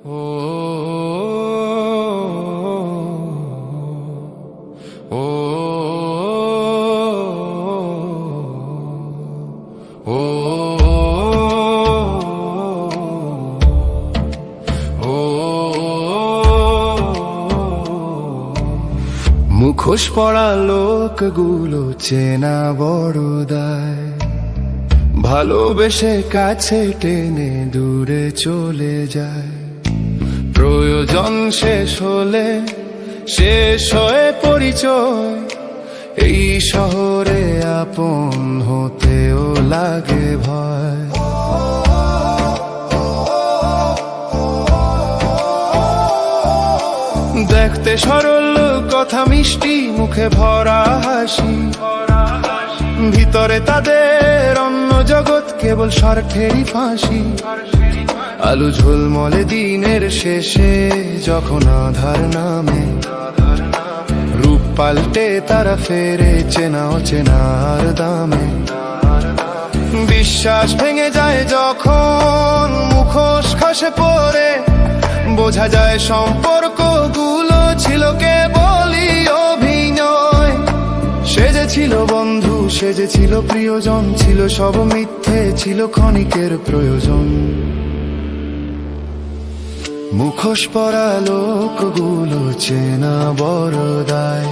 মুখোশ পড়া লোকগুলো চেনা বড় দায় ভালোবেসে কাছে টেনে দূরে চলে যায় প্রয়োজন শেষ হলে শেষ হয়ে পরিচয়। এই শহরে আপন হতেও লাগে ভয়। দেখতে সরল, কথা মিষ্টি, মুখে ভরা হাসি। ভিতরে তাদের অন্য জগৎ কেবল স্বার্থেরই ফাঁসি। আলু ঝোলমলে দিনের শেষে যখন আধার নামে। রূপ পাল্টে তারা ফেরে চেনা অচেনার দামে। বিশ্বাস ভেঙে যায় যখন মুখোশ খসে পড়ে। বোঝা যায় সম্পর্কগুলো ছিল বন্ধু, সে যে ছিল প্রিয়জন, ছিল সব মিথ্যে, ছিল ক্ষণিকের প্রয়োজন। মুখোশ পরা লোকগুলো চেনা বড় দায়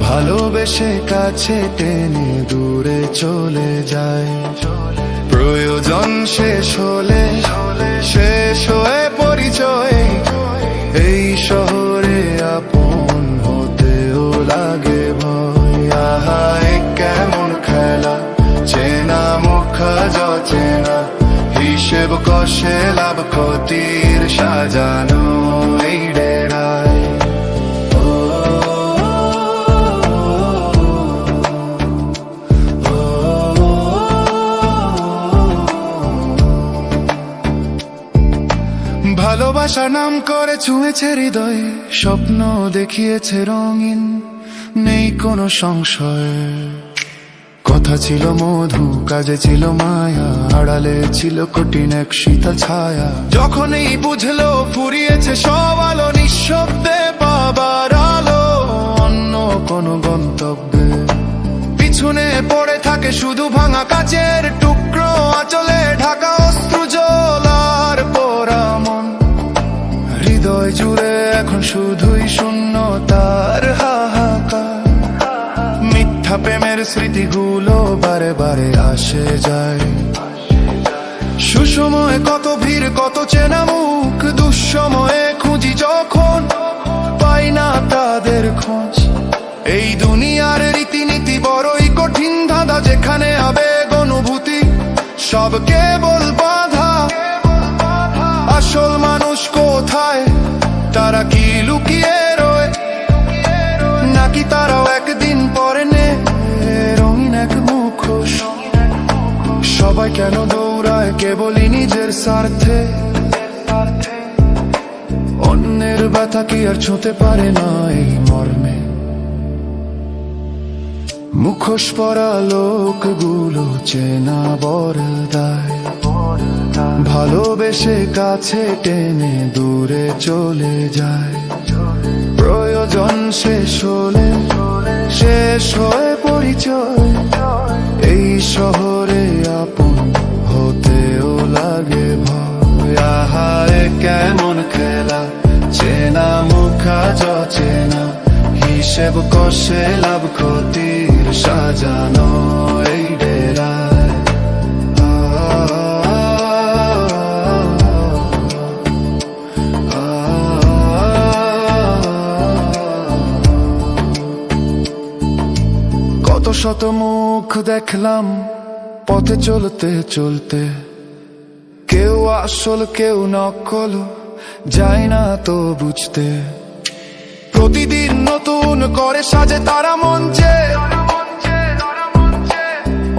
ভালোবেসে কাছে টেনে দূরে চলে যায়। প্রয়োজন শেষ হলে কষে লাভ ক্ষতির সাজানো এই ভালোবাসা নাম করে ছুঁয়েছে হৃদয়ে, স্বপ্ন দেখিয়েছে রঙিন, নেই কোনো সংশয়। কথা ছিল মধু, কাজে ছিল মায়া আড়ালে ছিল কঠিন এক শীতল ছায়া। যখনই বুঝলো ফুরিয়েছে সব আলো, নিঃশব্দে বাবার আলো, অন্য কোনো গন্তব্যে। পিছনে পড়ে থাকে শুধু ভাঙা কাচের টুকরো, আঁচলে ঢাকা অস্ত্র জলার পোড়া মন। হৃদয় জুড়ে এখন শুধুই শূন্যতার হাহাকার। মিথ্যা প্রেমের স্মৃতিগুলো বারে বারে আসে যায়। সুসময়ে কত ভিড়, কত চেনা মুখ, দুঃসময়ে খুঁজি যখন পাই না তাদের খোঁজ। এই দুনিয়ার রীতিনীতি বড়ই কঠিন ধাঁধা, যেখানে আবেগ, অনুভূতি, সব কেবল বাধা। আসল মানুষ কোথায়? তারা কি লুকিয়ে রয়ে? নাকি তারাও একদিন পরে নে? রঙিন এক মুখোশ। সবাই কেন দৌড়ায় কেবলই নিজের স্বার্থে। অন্যের ব্যথা কি আর ছুঁতে পারে না এই মর্মে। মুখোশ পরা লোকগুলো চেনা বরদায়। ভালোবেসে কাছে টেনে দূরে চলে যায়। প্রয়োজন শেষ হলে শেষ হয়ে পরিচয়। এই শহরে আপন কেমন খেলা? চেনা মুখা চেনা, হিসেব কষে লাভ ক্ষতির সাজানো এই ডেরায় কত শত মুখ দেখলাম পথে চলতে চলতে কেউ আসল, কেউ নকল, যায় না তো বুঝতে। প্রতিদিন নতুন করে সাজে তারা মঞ্চে।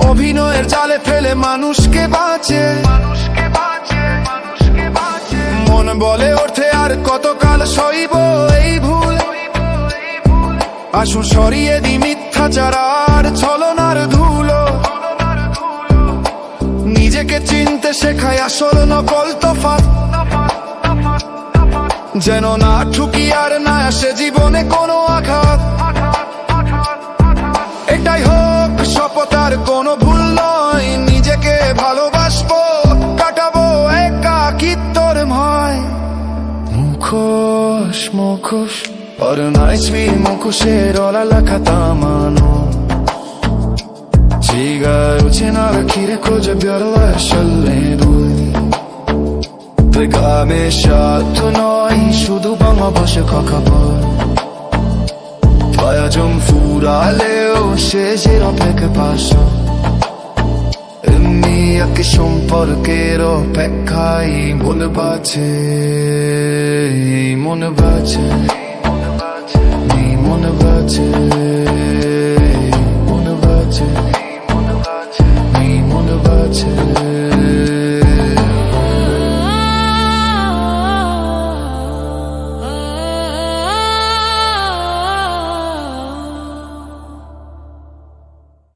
অভিনয়ের জালে ফেলে মানুষকে বাঁচে। মন বলে ওঠে আর কতকাল সইব এই ভুল। আসুন সরিয়ে দি মিথ্যাচার আর ছলনার ধুলো। চিনতে শেখায় আসল নকল তফাৎ। যেন না ঠুকি আর না আসে জীবনে কোনো আঘাত। এটাই হোক, শপথ আর কোনো ভুল নয়, নিজেকে ভালোবাসবো, কাটাবো একাকিত্বর ভয়। মুখোশ মুখোশ Ornai-mi মুখোশের অলা লেখা তামানো। Cigarucina kire koca bjarlar şalleruj Pregame şattu নয় শুধু বাংলা ভাষা খবর প্রয়োজন ফুরালেও শেষের অপেক্ষা পাশ এমনি এক সম্পর্কের অপেক্ষায় মনে বাঁচে মনে বাঁচে মনে বাঁচে